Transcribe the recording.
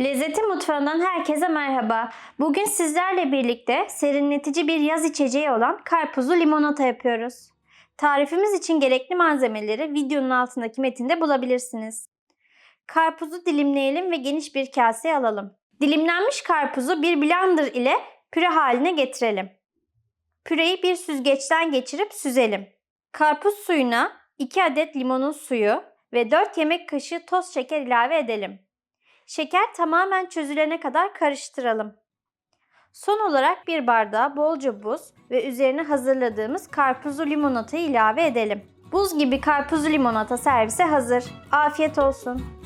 Lezzeti Mutfağı'ndan herkese merhaba. Bugün sizlerle birlikte serinletici bir yaz içeceği olan karpuzlu limonata yapıyoruz. Tarifimiz için gerekli malzemeleri videonun altındaki metinde bulabilirsiniz. Karpuzu dilimleyelim ve geniş bir kaseye alalım. Dilimlenmiş karpuzu bir blender ile püre haline getirelim. Püreyi bir süzgeçten geçirip süzelim. Karpuz suyuna 2 adet limonun suyu ve 4 yemek kaşığı toz şeker ilave edelim. Şeker tamamen çözülene kadar karıştıralım. Son olarak bir bardağa bolca buz ve üzerine hazırladığımız karpuzlu limonatayı ilave edelim. Buz gibi karpuzlu limonata servise hazır. Afiyet olsun.